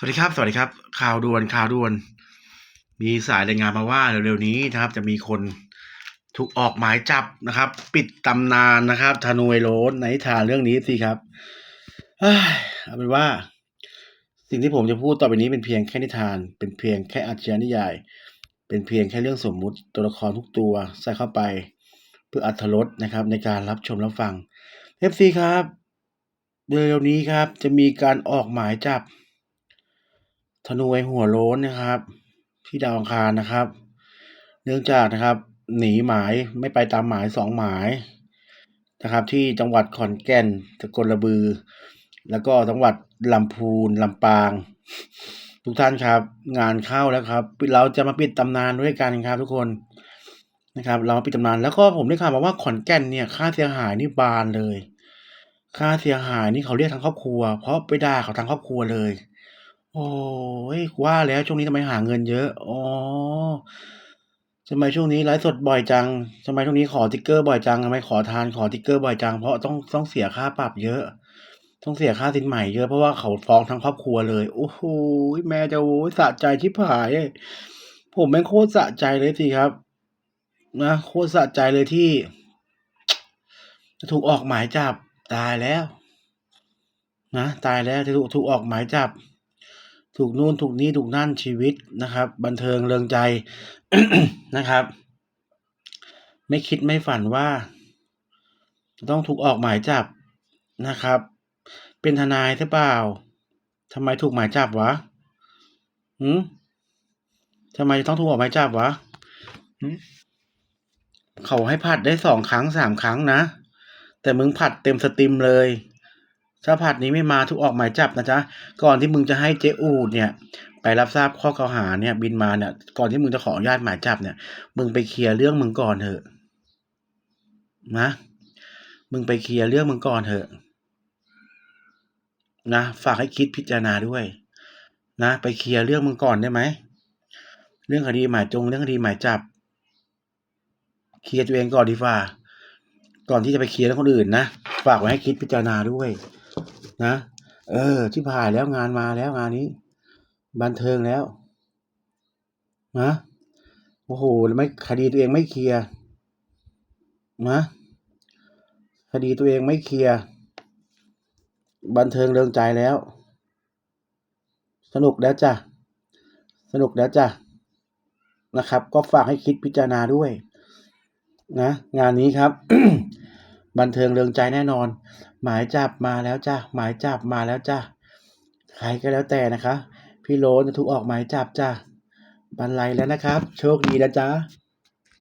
สวัสดีครับ สวัสดีครับ ข่าวด่วนข่าวด่วน มีสายรายงานมาว่าเร็วๆนี้นะครับ จะมีคนถูกออกหมายจับนะครับ ปิดตำนานนะครับธนูไอโรสในนิทานเรื่องนี้สิครับเอ้ยเอาเป็นว่า สิ่งที่ผมจะพูดต่อไปนี้เป็นเพียงแค่นิทาน เป็นเพียงแค่อาชญานิยาย เป็นเพียงแค่เรื่องสมมุติตัวละครทุกตัวใส่เข้าไป เพื่ออัธรสนะครับ ในการรับชมรับฟัง FC ครับเร็วๆนี้ครับ จะมีการออกหมายจับ ธนูไอหัวโล้นนะครับ ที่ดาวอังคารนะครับ เนื่องจากนะครับ หนีหมายไม่ไปตามหมายสองหมายนะครับ ที่จังหวัดขอนแก่นสกลบือ แล้วก็จังหวัดลำพูนลำปาง ทุกท่านครับ งานเข้าแล้วครับ เราจะมาปิดตำนานด้วยกันครับ ทุกคนนะครับ เรามาปิดตำนานแล้วก็ผมได้ข่าวมาว่าขอนแก่นเนี่ย ค่าเสียหายนี่บานเลย ค่าเสียหายนี่เขาเรียกทั้งครอบครัว เพราะไปด่าเขาทั้งครอบครัวเลย โอ้ย ว่าแล้วช่วงนี้ทำไมหาเงินเยอะ อ๋อ ทำไมช่วงนี้ไลฟ์สดบ่อยจัง ทำไมช่วงนี้ขอติ๊กเกอร์บ่อยจัง ทำไมขอทานขอติ๊กเกอร์บ่อยจัง เพราะต้องต้องเสียค่าปรับเยอะ ต้องเสียค่าสินใหม่เยอะเพราะว่าเขาฟ้องทั้งครอบครัวเลย โอ้โห แม่จะโว้ยสะใจชิบหาย ผมแม่งโคตรสะใจเลยสิครับ นะโคตรสะใจเลยที่ จะถูกออกหมายจับ ตายแล้ว นะตายแล้วจะถูกถูกออกหมายจับ ถูกนู่นถูกนี่ถูกนั่นชีวิตนะครับ บันเทิงเริงใจนะครับ ไม่คิดไม่ฝันว่า ต้องถูกออกหมายจับนะครับ เป็นทนายหรือเปล่าทำไมถูกหมายจับวะหืมทำไมต้องถูกออกหมายจับวะหืมเขาให้ผัดได้สองครั้งสามครั้งนะ แต่มึงผัดเต็มสตรีมเลย ถ้าผัดนี้ไม่มาถูกออกหมายจับนะจ๊ะ ก่อนที่มึงจะให้เจอูดเนี่ย ไปรับทราบข้อกล่าวหาเนี่ย บินมาเนี่ย ก่อนที่มึงจะขออนุญาตหมายจับเนี่ย มึงไปเคลียร์เรื่องมึงก่อนเถอะ นะ มึงไปเคลียร์เรื่องมึงก่อนเถอะ นะ ฝากให้คิดพิจารณาด้วย นะ ไปเคลียร์เรื่องมึงก่อนได้ไหม เรื่องคดีหมายจง เรื่องคดีหมายจับ เคลียร์ตัวเองก่อนดีฝ่า ก่อนที่จะไปเคลียร์เรื่องคนอื่นนะ ฝากไว้ให้คิดพิจารณาด้วย นะเออที่ผ่านแล้วงานมาแล้วงานนี้ บันเทิงแล้วนะโอ้โหไม่คดีตัวเองไม่เคลียร์นะคดีตัวเองไม่เคลียร์บันเทิงเริงใจแล้ว สนุกแล้วจ้ะสนุกแล้วจ้ะนะครับ ก็ฝากให้คิดพิจารณาด้วย นะ งานนี้ครับ บันเทิงเริงใจแน่นอน หมายจับมาแล้วจ้ะหมายจับมาแล้วจ้ะใครก็แล้วแต่นะคะ พี่โรนจะถูกออกหมายจับจ้ะบรรลัยแล้วนะครับ โชคดีนะจ๊ะ